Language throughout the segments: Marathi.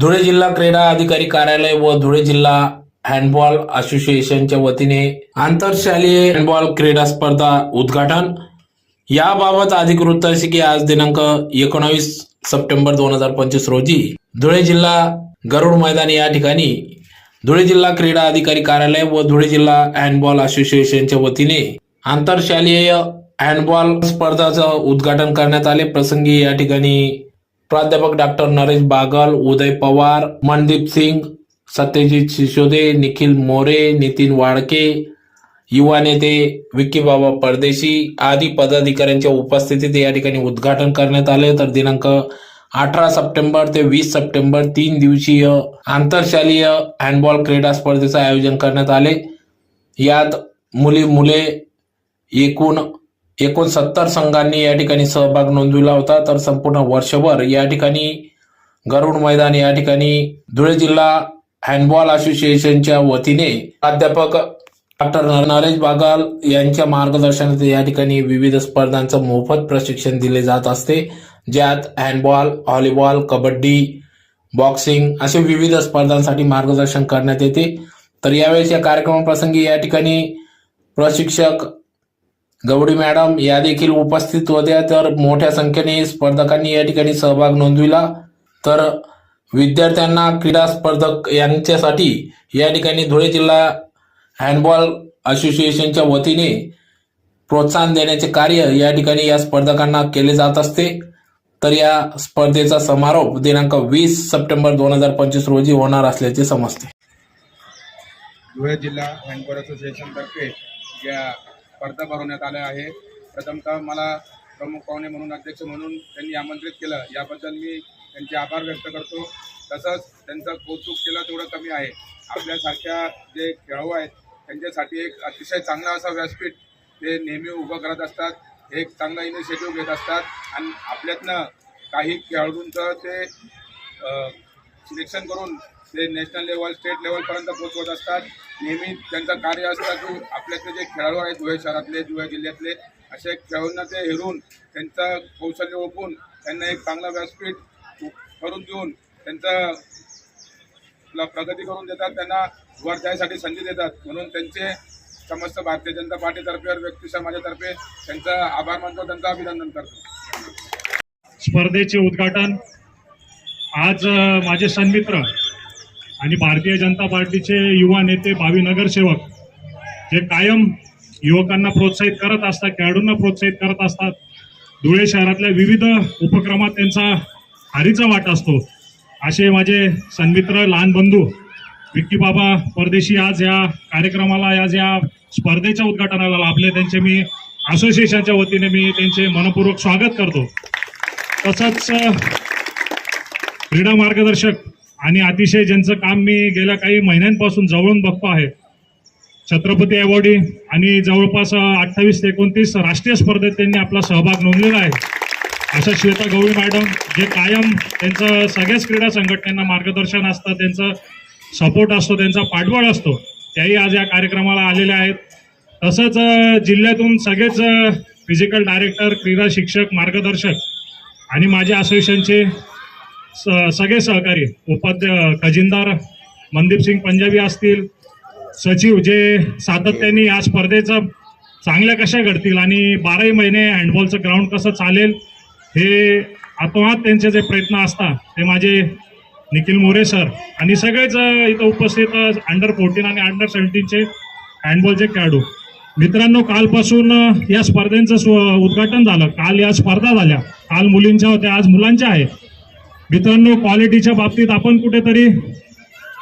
धुळे जिल्हा क्रीडा अधिकारी कार्यालय व धुळे जिल्हा हँडबॉल असोसिएशनच्या वतीने आंतरशालीय हँडबॉल क्रीडा स्पर्धा उद्घाटन. याबाबत अधिकृत असे की आज दिनांक एकोणावीस सप्टेंबर दोन हजार पंचवीस रोजी धुळे जिल्हा गरुड मैदान या ठिकाणी धुळे जिल्हा क्रीडा अधिकारी कार्यालय व धुळे जिल्हा हँडबॉल असोसिएशनच्या वतीने आंतरशालीय हँडबॉल स्पर्धाचं उद्घाटन करण्यात आले. प्रसंगी या ठिकाणी प्राध्यापक डॉक्टर नरेश बागल उदय पवार मनदीप सिंग सत्यजित सिसोदे निखिल मोरे नितीन वाडके युवा नेते विक्की बाबा परदेशी आदी पदाधिकाऱ्यांच्या उपस्थितीत या ठिकाणी उद्घाटन करण्यात आले. तर दिनांक अठरा सप्टेंबर ते वीस सप्टेंबर तीन दिवसीय आंतरशालीय हँडबॉल क्रीडा स्पर्धेचं आयोजन करण्यात आले. यात मुली मुले एकूण एकूण सत्तर संघांनी या ठिकाणी सहभाग नोंदविला होता. तर संपूर्ण वर्षभर या ठिकाणी गरुड मैदान या ठिकाणी धुळे जिल्हा हँडबॉल असोसिएशनच्या वतीने प्राध्यापक डॉक्टर नरेश बागाल यांच्या मार्गदर्शनात या ठिकाणी विविध स्पर्धांचं मोफत प्रशिक्षण दिले जात असते. ज्यात हँडबॉल व्हॉलीबॉल कबड्डी बॉक्सिंग असे विविध स्पर्धांसाठी मार्गदर्शन करण्यात येते. तर यावेळेस या कार्यक्रमाप्रसंगी या ठिकाणी प्रशिक्षक गवडी मॅडम या देखील उपस्थित होत्या. तर मोठ्या संख्येने स्पर्धकांनी या ठिकाणी सहभाग नोंदविला. तर विद्यार्थ्यांना क्रीडा स्पर्धक यांच्यासाठी या ठिकाणी धुळे जिल्हा हँडबॉल असोसिएशनच्या वतीने प्रोत्साहन देण्याचे कार्य या ठिकाणी या स्पर्धकांना केले जात असते. तर या स्पर्धेचा समारोप दिनांक वीस सप्टेंबर दोन हजार पंचवीस रोजी होणार असल्याचे समजते. धुळे जिल्हा हँडबॉल असोसिएशनतर्फे या स्पर्धा भरवण्यात आल्या आहे. प्रथमतः मला प्रमुख पाहुणे म्हणून अध्यक्ष म्हणून त्यांनी आमंत्रित केलं. याबद्दल मी त्यांचे आभार व्यक्त करतो. तसंच त्यांचं कौतुक केलं तेवढं कमी आहे. आपल्यासारख्या जे खेळाडू आहेत त्यांच्यासाठी एक अतिशय चांगला असा व्यासपीठ ते नेहमी उभं करत असतात. एक चांगला इनिशिएटिव्ह घेत असतात. आणि आपल्यातनं काही खेळाडूंचं ते सिलेक्शन करून ते नॅशनल लेवल स्टेट लेवलपर्यंत पोहोचवत असतात. नेहमी त्यांचं कार्य असतं की आपल्यातले जे खेळाडू आहेत धुळे शहरातले धुळे जिल्ह्यातले असे खेळाडूंना ते हेरून त्यांचं कौशल्य ओपून त्यांना एक चांगला व्यासपीठ करून देऊन त्यांचं प्रगती करून देतात त्यांना वर जायसाठी संधी देतात. म्हणून त्यांचे समस्त भारतीय जनता पार्टीतर्फे व्यक्ती समाजातर्फे त्यांचा आभार मानतो त्यांचं अभिनंदन करतो. स्पर्धेचे उद्घाटन. आज माझे सन्मित्र आणि भारतीय जनता पार्टीचे युवा नेते भावी नगरसेवक जे कायम युवकांना प्रोत्साहित करत असतात खेळाडूंना प्रोत्साहित करत असतात धुळे शहरातल्या विविध उपक्रमात त्यांचा हारीचा वाटा असतो. असे माझे सन्मित्र लहान बंधू विक्की बाबा परदेशी आज या कार्यक्रमाला आज या स्पर्धेच्या उद्घाटनाला लाभले. त्यांचे मी असोसिएशनच्या वतीने मी त्यांचे मनपूर्वक स्वागत करतो. तसंच क्रीडा मार्गदर्शक आणि अतिशय ज्यांचं काम मी गेल्या काही महिन्यांपासून जवळून बघतो आहे. छत्रपती अवॉर्डी आणि जवळपास अठ्ठावीस ते एकोणतीस राष्ट्रीय स्पर्धेत त्यांनी आपला सहभाग नोंदलेला आहे. अशा श्वेता गवळी मॅडम जे कायम त्यांचं सगळ्याच क्रीडा संघटनेला मार्गदर्शन असतं त्यांचं सपोर्ट असतो त्यांचा पाठबळ असतो त्याही आज या कार्यक्रमाला आलेल्या आहेत. तसंच जिल्ह्यातून सगळेच फिजिकल डायरेक्टर क्रीडा शिक्षक मार्गदर्शक आणि माझ्या असोसिएशनचे सगळे सहकारी उपाध्य खजिनदार मनदीप सिंग पंजाबी असतील सचिव जे सातत्याने या स्पर्धेचं चांगल्या कशा घडतील आणि बाराही महिने हँडबॉलचं ग्राउंड कसं चालेल हे आतोहात त्यांचे जे प्रयत्न असतात ते माझे निखिल मोरे सर आणि सगळेच इथं उपस्थित अंडर फोर्टीन आणि अंडर सेवन्टीनचे हँडबॉलचे खेळाडू. मित्रांनो कालपासून या स्पर्धेचं उद्घाटन झालं. काल या स्पर्धा झाल्या. काल मुलींच्या होत्या आज मुलांच्या आहेत मित्रांनो क्वालिटीच्या बाबतीत आपण कुठेतरी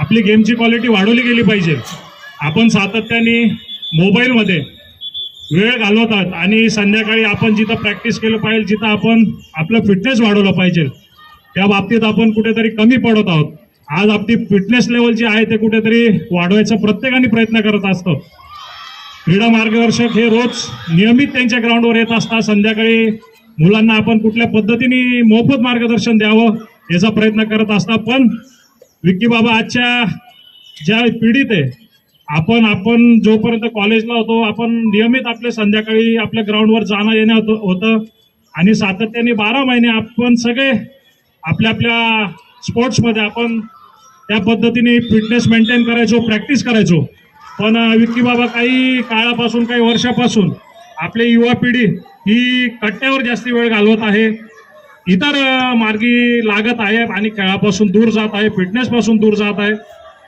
आपली गेमची क्वालिटी वाढवली गेली पाहिजे. आपण सातत्याने मोबाईलमध्ये वेळ घालवतात आणि संध्याकाळी आपण जिथं प्रॅक्टिस केलं पाहिजे जिथं आपण आपलं फिटनेस वाढवलं पाहिजे त्या बाबतीत आपण कुठेतरी कमी पडत आहोत. आज आपली फिटनेस लेवल जी आहे ते कुठेतरी वाढवायचा प्रत्येकाने प्रयत्न करत असतो. क्रीडा मार्गदर्शक हे रोज नियमित त्यांच्या ग्राउंडवर येत असतात. संध्याकाळी मुलांना आपण कुठल्या पद्धतीने मोफत मार्गदर्शन द्यावं याचा प्रयत्न करत असता पण विक्की बाबा आजच्या ज्या पिढीत आहे आपण आपण जोपर्यंत कॉलेजला होतो आपण नियमित आपले संध्याकाळी आपल्या ग्राउंडवर जाणं येणं होतं होतं. आणि सातत्याने बारा महिने आपण सगळे आपल्या आपल्या स्पोर्ट्समध्ये आपण त्या पद्धतीने फिटनेस मेंटेन करायचो प्रॅक्टिस करायचो. पण विक्की बाबा काही काळापासून काही वर्षापासून आपली युवा पिढी ही कट्ट्यावर जास्ती वेळ घालवत आहे. इतर मार्गी लागत आहे आणि खेळापासून दूर जात आहे फिटनेसपासून दूर जात आहे.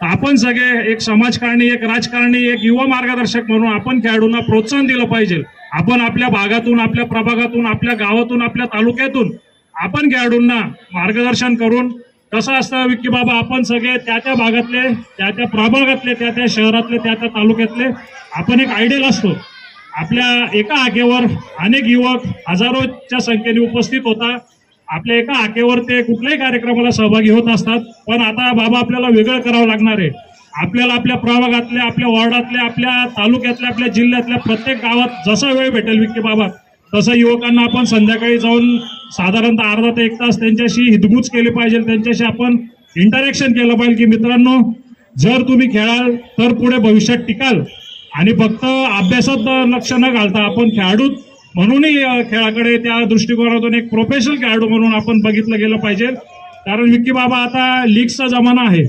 तर आपण सगळे एक समाजकारणी एक राजकारणी एक युवा मार्गदर्शक म्हणून आपण खेळाडूंना प्रोत्साहन दिलं पाहिजे. आपण आपल्या भागातून आपल्या प्रभागातून आपल्या गावातून आपल्या तालुक्यातून आपण खेळाडूंना मार्गदर्शन करून कसं असतं विक्की बाबा आपण सगळे त्या त्या भागातले त्या त्या प्रभागातले त्या त्या शहरातले त्या त्या तालुक्यातले आपण एक आयडियल असतो. आपल्या एका आगेवर अनेक युवक हजारोच्या संख्येने उपस्थित होता. आपल्या एका आकेवर ते कुठल्याही कार्यक्रमाला सहभागी होत असतात पण आता बाबा आपल्याला वेगळं करावं लागणार आहे. आपल्याला आपल्या प्रभागातल्या आपल्या वॉर्डातल्या आपल्या तालुक्यातल्या आपल्या जिल्ह्यातल्या प्रत्येक गावात जसा वेळ भेटेल विक्की बाबा तसं युवकांना आपण संध्याकाळी जाऊन साधारणतः अर्धा ते एक तास त्यांच्याशी हितगुज केली पाहिजे त्यांच्याशी आपण इंटरॅक्शन केलं पाहिजे की मित्रांनो जर तुम्ही खेळाल तर पुढे भविष्यात टिकाल. आणि फक्त अभ्यासात लक्ष न घालता आपण खेळाडू म्हणूनही खेळाकडे त्या दृष्टिकोनातून एक प्रोफेशनल खेळाडू म्हणून आपण बघितलं गेलं पाहिजे. कारण विक्की बाबा आता लीगचा जमाना आहे.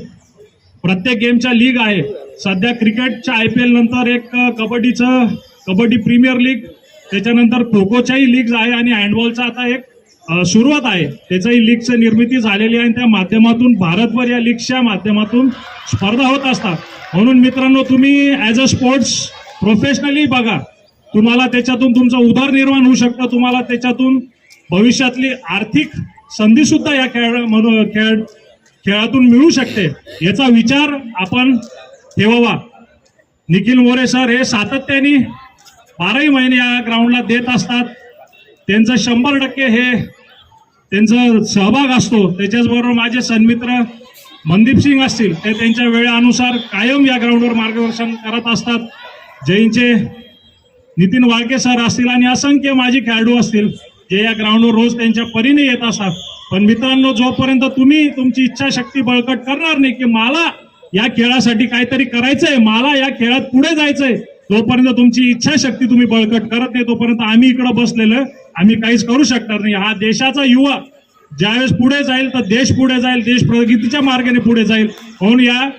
प्रत्येक गेमच्या लीग आहे. सध्या क्रिकेटच्या आय पी एल नंतर एक कबड्डीचं कबड्डी प्रीमियर लीग त्याच्यानंतर खो खोच्याही लीग आहे आणि हँडबॉलचा आता एक सुरुवात आहे. त्याच्याही लीगची निर्मिती झालेली आहे आणि त्या माध्यमातून भारतभर या लीगच्या माध्यमातून स्पर्धा होत असतात. म्हणून मित्रांनो तुम्ही ॲज अ स्पोर्ट्स प्रोफेशनली बघा. तुम्हाला त्याच्यातून तुमचं उदरनिर्माण होऊ शकतं. तुम्हाला त्याच्यातून भविष्यातली आर्थिक संधी सुद्धा या खेळ खेळ खेळातून मिळू शकते. याचा विचार आपण ठेवावा. निखिल मोरे सर हे सातत्याने बाराही महिने या ग्राउंडला देत असतात. त्यांचं शंभर टक्के हे त्यांचा सहभाग असतो. त्याच्याचबरोबर माझे सन्मित्र मनदीप सिंग असतील ते त्यांच्या वेळेनुसार कायम या ग्राउंडवर मार्गदर्शन करत असतात. जैनचे नितीन वाळके सर असतील आणि असंख्य माझी खेळाडू असतील जे या ग्राउंडवर रोज त्यांच्या परीने येत असतात. पण मित्रांनो जोपर्यंत तुम्ही तुमची इच्छाशक्ती बळकट करणार नाही की मला या खेळासाठी काहीतरी करायचंय मला या खेळात पुढे जायचंय तोपर्यंत तुमची इच्छाशक्ती तुम्ही बळकट करत नाही तोपर्यंत आम्ही इकडे बसलेलं आम्ही काहीच करू शकणार नाही. हा देशाचा युवा ज्यावेळेस पुढे जाईल तर देश पुढे जाईल देश प्रगतीच्या मार्गाने पुढे जाईल. म्हणून या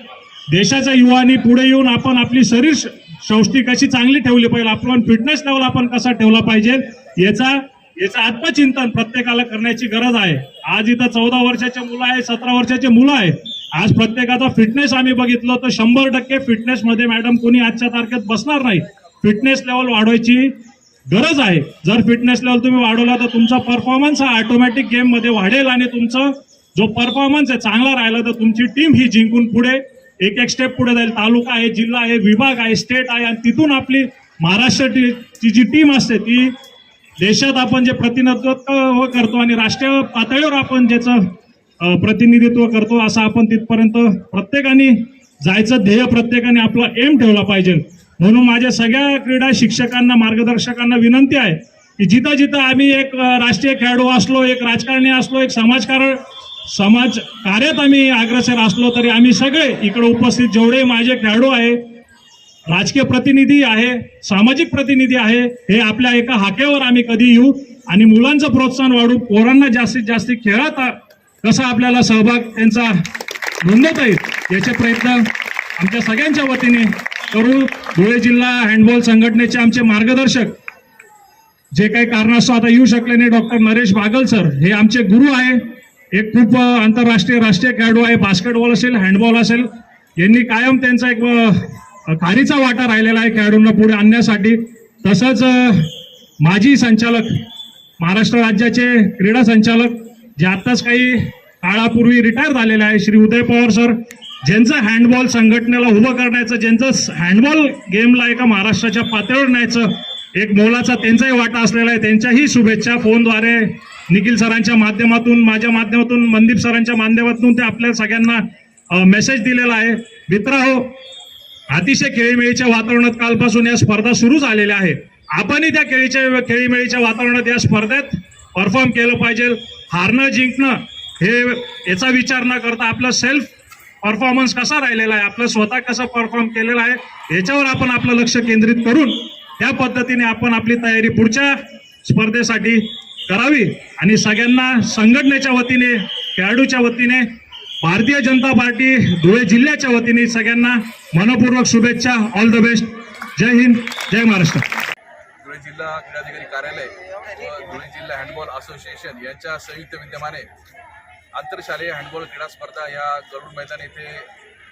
देशाच्या युवानी पुढे येऊन आपण आपली शरीर श- कशी चांगली ठेवली पाहिजे? आपण फिटनेस लेवल आपण कसा ठेवला पाहिजे? याचा याचं आत्मचिंतन प्रत्येकाला करण्याची गरज आहे. आज इथं चौदा वर्षाचे मुलं आहे सतरा वर्षाचे मुलं आहे आज प्रत्येकाचा फिटनेस आम्ही बघितलं तर शंभर टक्के फिटनेसमध्ये मॅडम कोणी आजच्या तारखेत बसणार नाही. फिटनेस लेवल वाढवायची गरज आहे. जर फिटनेस लेवल तुम्ही वाढवला तर तुमचा परफॉर्मन्स हा ऑटोमॅटिक गेममध्ये वाढेल आणि तुमचं जो परफॉर्मन्स आहे चांगला राहिला तर तुमची टीम ही जिंकून पुढे एक एक स्टेप पुढे जाईल. तालुका आहे जिल्हा आहे विभाग आहे स्टेट आहे आणि तिथून आपली महाराष्ट्राची जी टीम असते ती देशात आपण जे प्रतिनिधित्व करतो आणि राष्ट्रीय पातळीवर आपण ज्याचं प्रतिनिधित्व करतो असं आपण तिथपर्यंत प्रत्येकाने जायचं ध्येय प्रत्येकाने आपला एम ठेवला पाहिजे. म्हणून माझ्या सगळ्या क्रीडा शिक्षकांना मार्गदर्शकांना विनंती आहे की जिथं जिथं आम्ही एक राष्ट्रीय खेळाडू असलो एक राजकारणी असलो एक समाजकारण समाज कार्यात आम्ही अग्रसर असलो तरी आम्ही सगळे इकडे उपस्थित जेवढे माझे खेळाडू आहे राजकीय प्रतिनिधी आहे सामाजिक प्रतिनिधी आहे हे आपल्या एका हाकेवर आम्ही कधी येऊ आणि मुलांचं प्रोत्साहन वाढू पोरांना जास्तीत जास्त खेळात कसा आपल्याला सहभाग त्यांचा नोंदवता येईल याचे प्रयत्न आमच्या सगळ्यांच्या वतीने करू. धुळे जिल्हा हँडबॉल संघटनेचे आमचे मार्गदर्शक जे काही कारणास्तव आता येऊ शकले नाही डॉक्टर नरेश बागल सर हे आमचे गुरु आहे. एक खूप आंतरराष्ट्रीय राष्ट्रीय खेळाडू आहे. बास्केटबॉल असेल हँडबॉल असेल. यांनी कायम त्यांचा एक खारीचा वाटा राहिलेला आहे खेळाडूंना पुढे आणण्यासाठी. तसंच माजी संचालक महाराष्ट्र राज्याचे क्रीडा संचालक जे आत्ताच काही काळापूर्वी रिटायर झालेले आहे श्री उदय पवार सर ज्यांचं हँडबॉल संघटनेला उभं करण्याचं ज्यांचं हँडबॉल गेमला एका महाराष्ट्राच्या पातळीवर न्यायचं एक मोलाचा त्यांचाही वाटा असलेला आहे. त्यांच्याही शुभेच्छा फोनद्वारे निखिल सरांच्या माध्यमातून माझ्या माध्यमातून मनदीप सरांच्या माध्यमातून ते आपल्या सगळ्यांना मेसेज दिलेला आहे. मित्र हो, अतिशय खेळीमेळीच्या वातावरणात कालपासून या स्पर्धा सुरू झालेल्या आहेत. आपणही त्या खेळीच्या खेळीमेळीच्या वातावरणात या स्पर्धेत परफॉर्म केलं पाहिजे. हारणं जिंकणं हे याचा विचार न करता आपलं सेल्फ परफॉर्मन्स कसा राहिलेला आहे आपलं स्वतः कसं परफॉर्म केलेलं आहे याच्यावर आपण आपलं लक्ष केंद्रित करून त्या पद्धतीने आपण आपली तयारी पुढच्या स्पर्धेसाठी करावी. आणि सगळ्यांना संघटनेच्या वतीने खेळाडूच्या वतीने भारतीय जनता पार्टी धुळे जिल्ह्याच्या वतीने सगळ्यांना मनपूर्वक शुभेच्छा. ऑल द बेस्ट जय हिंद जय महाराष्ट्र. धुळे जिल्हा क्रीडाधिकारी कार्यालय व धुळे जिल्हा हँडबॉल असोसिएशन यांच्या संयुक्त विद्यमाने आंतरशालेय हँडबॉल क्रीडा स्पर्धा या गरुड मैदान येथे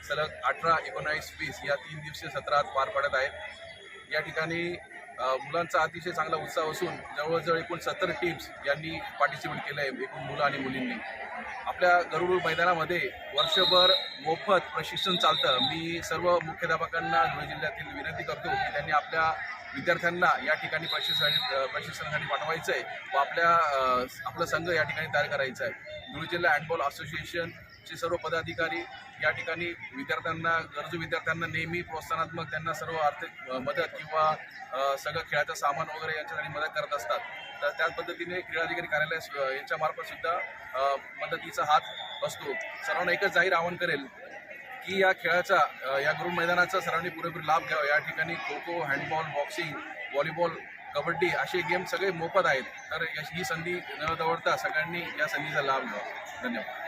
सलग अठरा एकोणावीस वीस या तीन दिवसीय सत्रात पार पडत आहेत. या ठिकाणी मुलांचा अतिशय चांगला उत्साह असून जवळजवळ एकूण सत्तर टीम्स यांनी पार्टिसिपेट केलं आहे एकूण मुलं आणि मुलींनी. आपल्या गरुड मैदानामध्ये वर्षभर मोफत प्रशिक्षण चालतं. मी सर्व मुख्याध्यापकांना धुळे जिल्ह्यातील विनंती करतो की त्यांनी आपल्या विद्यार्थ्यांना या ठिकाणी प्रशिक्षण प्रशिक्षणासाठी पाठवायचं आहे व आपल्या आपला संघ या ठिकाणी तयार करायचा आहे धुळे जिल्हा हँडबॉल चे सर्व पदाधिकारी या ठिकाणी विद्यार्थ्यांना गरजू विद्यार्थ्यांना नेहमी प्रोत्साहनात्मक त्यांना सर्व आर्थिक मदत किंवा सगळं खेळाचं सामान वगैरे यांच्यासाठी मदत करत असतात. तर त्याच पद्धतीने क्रीडाधिकारी कार्यालय यांच्यामार्फत सुद्धा मदतीचा हात असतो सर्वांना एकच जाहीर आवाहन करेल की या खेळाचा या गरुड मैदानाचा सर्वांनी पुरेपूर लाभ घ्यावा. या ठिकाणी kho kho handball boxing volleyball kabaddi असे गेम सगळे मोफत आहेत. तर ही संधी न दवडता सगळ्यांनी या संधीचा लाभ घ्यावा. धन्यवाद.